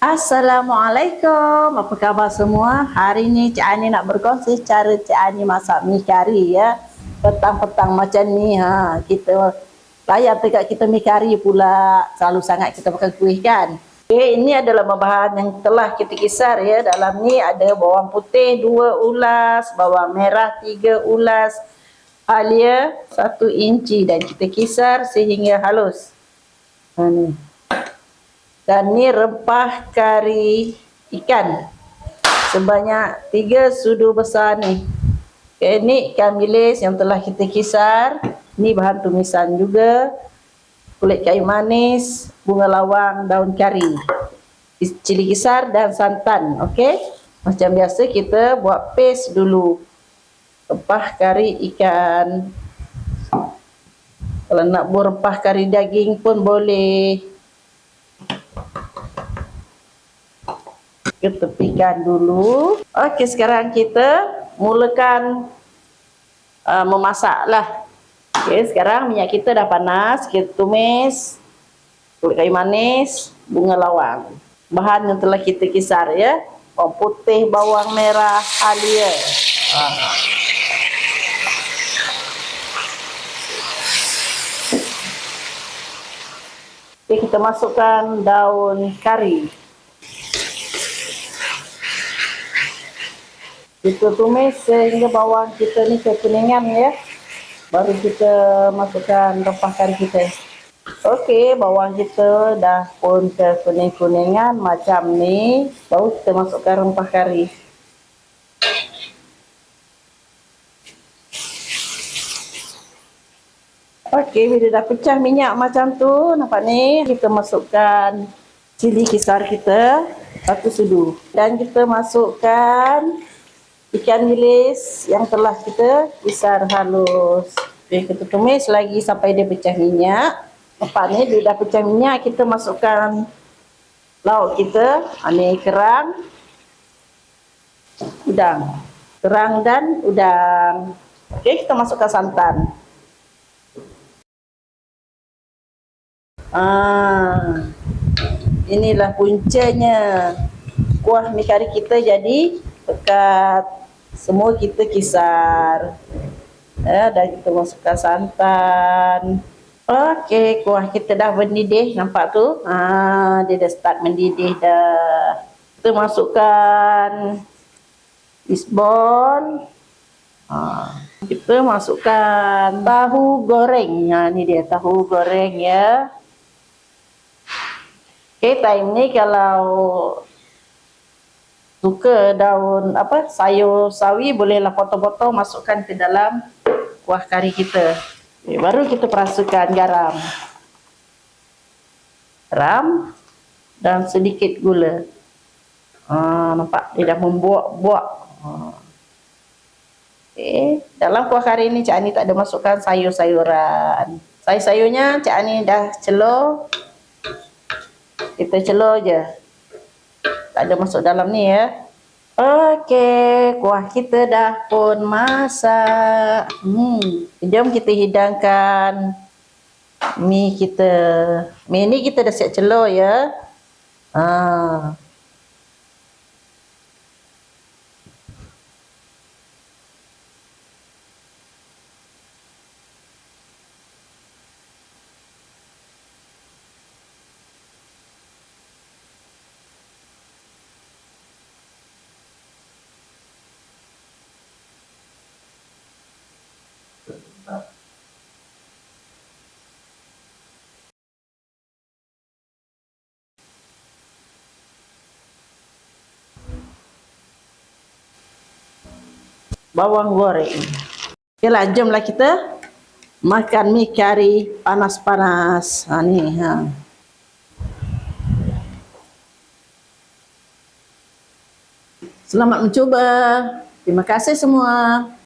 Assalamualaikum. Apa khabar semua? Hari ni Cik Ani nak berkongsi cara Cik Ani masak mi kari ya. Petang-petang macam ni ha, kita layar dekat kita mi kari pula. Selalu sangat kita makan kuih kan. Okay, ini adalah bahan yang telah kita kisar ya. Dalam ni ada bawang putih dua ulas, bawang merah tiga ulas, alia satu inci dan kita kisar sehingga halus. Ha ni. Dan ni rempah kari ikan. Sebanyak tiga sudu besar ni. Okay, ni ikan bilis yang telah kita kisar. Ni bahan tumisan juga. Kulit kayu manis, bunga lawang, daun kari. Cili kisar dan santan. Okay. Macam biasa kita buat paste dulu. Rempah kari ikan. Kalau nak buat rempah kari daging pun boleh. Ketepikan dulu. Okey, sekarang kita mulakan uh, memasaklah. Okey, sekarang minyak kita dah panas, kita tumis kulit kayu manis, bunga lawang. Bahan yang telah kita kisar ya. Bawang putih, bawang merah, halia. Uh. Okay, kita masukkan daun kari. Kita tumis sehingga bawang kita ni kekuningan ya. Baru kita masukkan rempah kari kita. Okey, bawang kita dah pun kekuning-kuningan macam ni. Baru kita masukkan rempah kari. Okey, bila dah pecah minyak macam tu nampak ni? Kita masukkan cili kisar kita. Satu sudu dan kita masukkan ikan bilis yang telah kita kisar halus. Okay, kita tumis lagi sampai dia pecah minyak. Lepas ni dia dah pecah minyak, kita masukkan lauk kita. Ini kerang, udang. Kerang dan udang. Okey, kita masukkan santan. Ah, inilah puncanya kuah mi kari kita jadi pekat semua kita kisar. Ya, dan kita masukkan santan. Okey, kuah kita dah mendidih. Nampak tu? Ha, dia dah start mendidih dah. Kita masukkan isbon. Ha, kita masukkan tahu goreng. Ha, ni dia tahu goreng ya. Okey, time ni kalau suka daun apa sayur sawi bolehlah potong-potong masukkan ke dalam kuah kari kita. Okay, baru kita perasukan garam. Garam dan sedikit gula. Ha, nampak dia dah membuak-buak. Ha. Okay. Dalam kuah kari ni Cik Ani tak ada masukkan sayur-sayuran. Sayur-sayurnya Cik Ani dah celur. Kita celur je tak ada masuk dalam ni ya. Okey, kuah kita dah pun masak. Hmm, jom kita hidangkan mi kita. Mi ni kita dah siap celur ya. Bawang goreng. Okeylah, jomlah kita makan mi kari panas-panas. Ha ni ha. Selamat mencuba. Terima kasih semua.